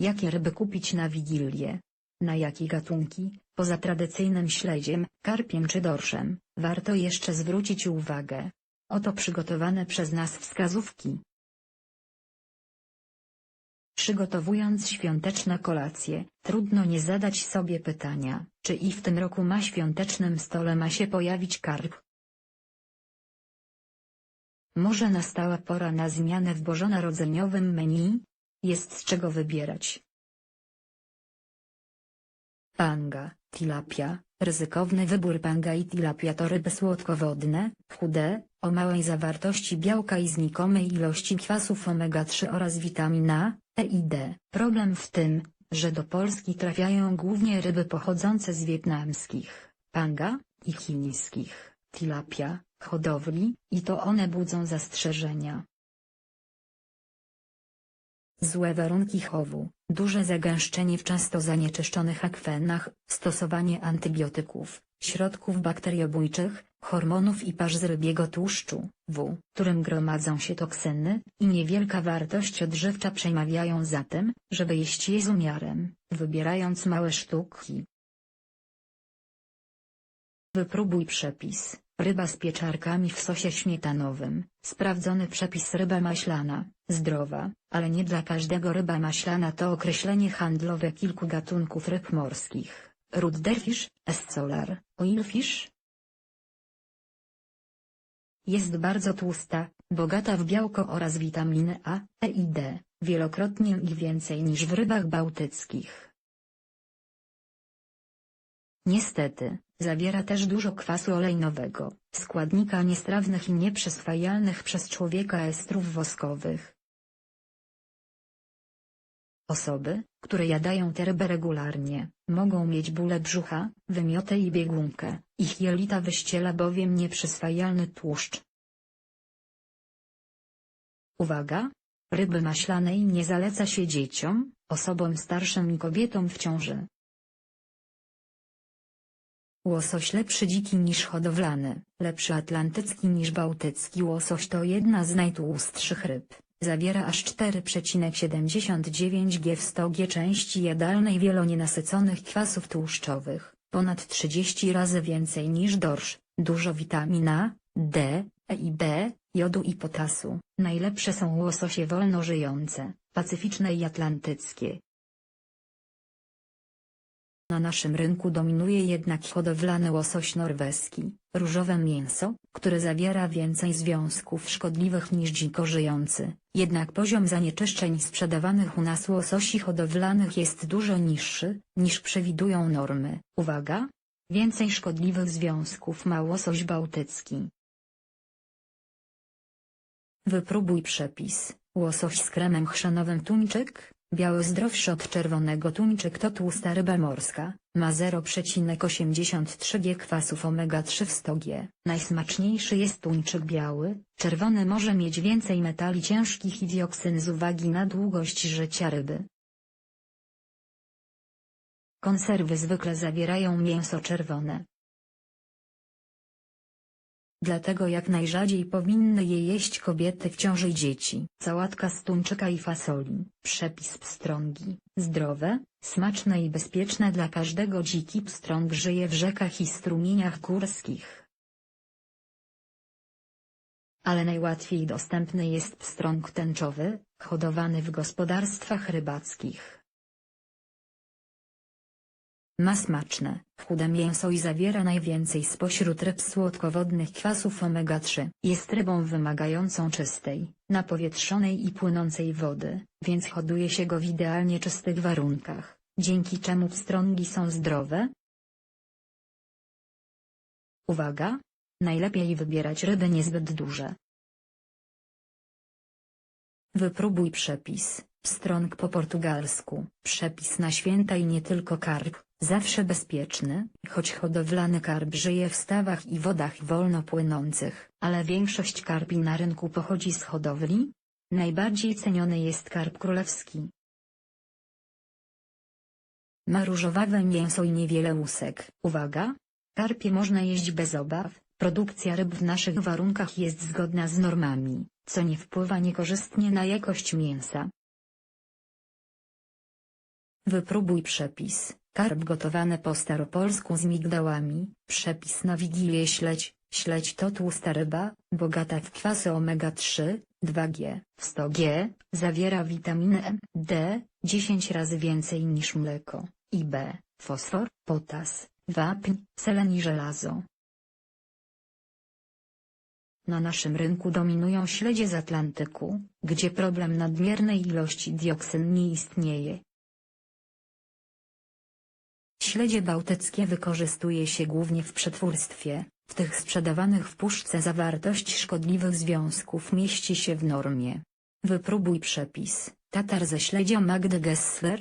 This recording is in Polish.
Jakie ryby kupić na Wigilię? Na jakie gatunki, poza tradycyjnym śledziem, karpiem czy dorszem, warto jeszcze zwrócić uwagę? Oto przygotowane przez nas wskazówki. Przygotowując świąteczne kolacje, trudno nie zadać sobie pytania, czy i w tym roku na świątecznym stole ma się pojawić karp. Może nastała pora na zmianę w bożonarodzeniowym menu? Jest z czego wybierać. Panga, tilapia, ryzykowny wybór panga i tilapia to ryby słodkowodne, chude, o małej zawartości białka i znikomej ilości kwasów omega-3 oraz witamina E i D. Problem w tym, że do Polski trafiają głównie ryby pochodzące z wietnamskich, panga, i chińskich, tilapia, hodowli, i to one budzą zastrzeżenia. Złe warunki chowu, duże zagęszczenie w często zanieczyszczonych akwenach, stosowanie antybiotyków, środków bakteriobójczych, hormonów i pasz z rybiego tłuszczu, w którym gromadzą się toksyny, i niewielka wartość odżywcza przemawiają za tym, żeby jeść je z umiarem, wybierając małe sztuki. Wypróbuj przepis. Ryba z pieczarkami w sosie śmietanowym. Sprawdzony przepis ryba maślana, zdrowa, ale nie dla każdego ryba maślana to określenie handlowe kilku gatunków ryb morskich. Rudderfish, escolar, oilfish. Jest bardzo tłusta, bogata w białko oraz witaminy A, E i D, wielokrotnie i więcej niż w rybach bałtyckich. Niestety, zawiera też dużo kwasu olejnowego, składnika niestrawnych i nieprzyswajalnych przez człowieka estrów woskowych. Osoby, które jadają tę rybę regularnie, mogą mieć bóle brzucha, wymiotę i biegunkę, ich jelita wyściela bowiem nieprzyswajalny tłuszcz. Uwaga! Ryby maślanej nie zaleca się dzieciom, osobom starszym i kobietom w ciąży. Łosoś lepszy dziki niż hodowlany, lepszy atlantycki niż bałtycki łosoś to jedna z najtłustszych ryb. Zawiera aż 4,79 g w 100 g części jadalnej wielonienasyconych kwasów tłuszczowych, ponad 30 razy więcej niż dorsz, dużo witamina D, E i B, jodu i potasu. Najlepsze są łososie wolno żyjące, pacyficzne i atlantyckie. Na naszym rynku dominuje jednak hodowlany łosoś norweski, różowe mięso, które zawiera więcej związków szkodliwych niż dziko żyjący, jednak poziom zanieczyszczeń sprzedawanych u nas łososi hodowlanych jest dużo niższy, niż przewidują normy. Uwaga! Więcej szkodliwych związków ma łosoś bałtycki. Wypróbuj przepis. Łosoś z kremem chrzanowym tuńczyk, biały zdrowszy od czerwonego tuńczyk to tłusta ryba morska, ma 0,83 g kwasów omega-3 w 100 g. Najsmaczniejszy jest tuńczyk biały, czerwony może mieć więcej metali ciężkich i dioksyn z uwagi na długość życia ryby. Konserwy zwykle zawierają mięso czerwone, Dlatego jak najrzadziej powinny je jeść kobiety w ciąży i dzieci. Sałatka z tuńczyka i fasoli. Przepis pstrągi. Zdrowe, smaczne i bezpieczne dla każdego dziki pstrąg żyje w rzekach i strumieniach górskich. Ale najłatwiej dostępny jest pstrąg tęczowy, hodowany w gospodarstwach rybackich. Ma smaczne, chude mięso i zawiera najwięcej spośród ryb słodkowodnych kwasów omega-3. Jest rybą wymagającą czystej, napowietrzonej i płynącej wody, więc hoduje się go w idealnie czystych warunkach, dzięki czemu pstrągi są zdrowe. Uwaga! Najlepiej wybierać ryby niezbyt duże. Wypróbuj przepis, pstrąg po portugalsku, przepis na święta i nie tylko karp. Zawsze bezpieczny, choć hodowlany karp żyje w stawach i wodach wolno płynących, ale większość karpi na rynku pochodzi z hodowli. Najbardziej ceniony jest karp królewski. Ma różowawe mięso i niewiele łusek. Uwaga! Karpie można jeść bez obaw, produkcja ryb w naszych warunkach jest zgodna z normami, co nie wpływa niekorzystnie na jakość mięsa. Wypróbuj przepis. Karp gotowane po staropolsku z migdałami. Przepis na wigilię śledź. Śledź to tłusta ryba, bogata w kwasy omega-3, 2G, 100G, zawiera witaminę M, D, 10 razy więcej niż mleko, i B, fosfor, potas, wapń, selen i żelazo. Na naszym rynku dominują śledzie z Atlantyku, gdzie problem nadmiernej ilości dioksyn nie istnieje. Śledzie bałtyckie wykorzystuje się głównie w przetwórstwie, w tych sprzedawanych w puszce zawartość szkodliwych związków mieści się w normie. Wypróbuj przepis. Tatar ze śledzia Magdy Gessler,